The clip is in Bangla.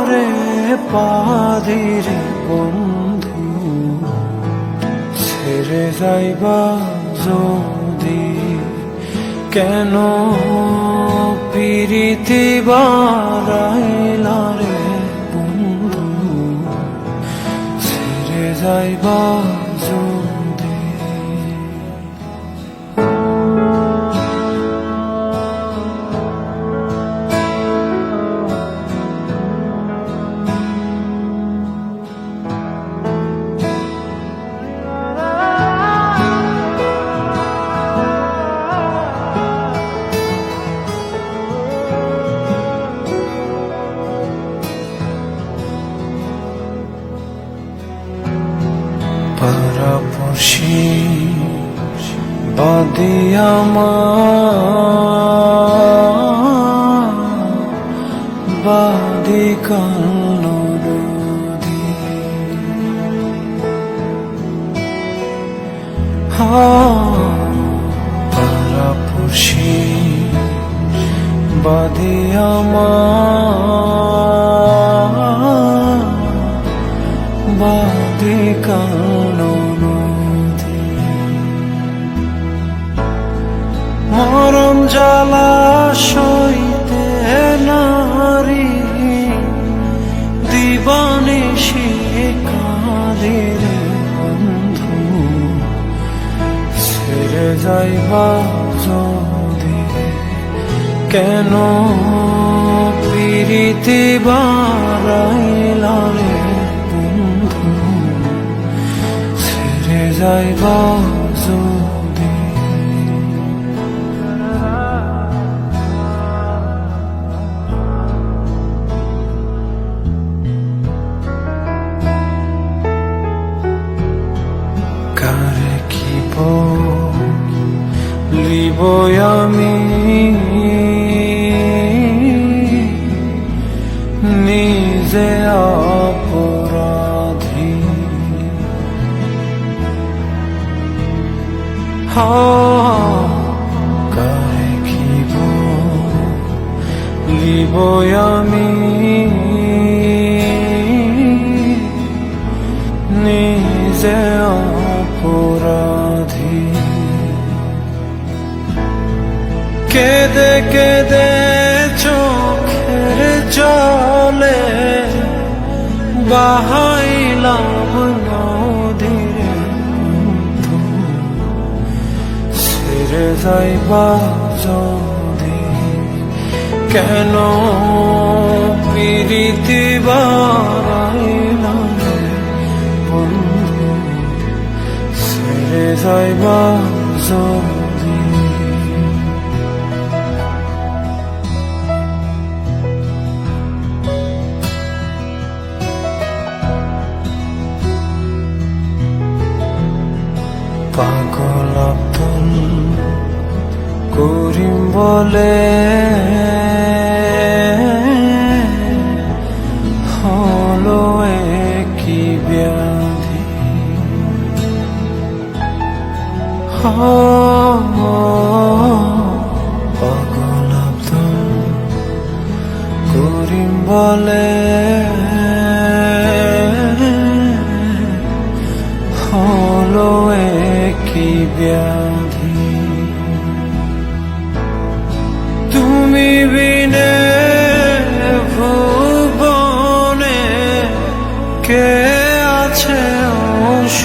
ঘরে পাদির বন্ধু। ছেড়ে যাইবা যদি কেন? পিরিতি রে বন্ধু। ছেড়ে যাইবা যদি বাদিয়ামা বাদি কান্ন নদী পারাপড়শি বাদিয়ামা বাদে কানো নদী মরম জ্বালা সইতে নারী দিবানে সে কাদের বন্ধু ছেড়ে যাইবা যদি কেন পিরিতি বারাইলা যদি কারে কি আমি নিজে অপরাধী কারে কি লিব আমি নিজে অপরাধী কেদে কেদে চোখের বাহাইলাম ছেড়ে যাইবা যদি কেন পিরিতি বারাইলাম বন্ধু ছেড়ে যাইবা যদি পাগল করিম বলে হলো কি ব্যাধি। করিম বলে হলো কি ব্যাধি।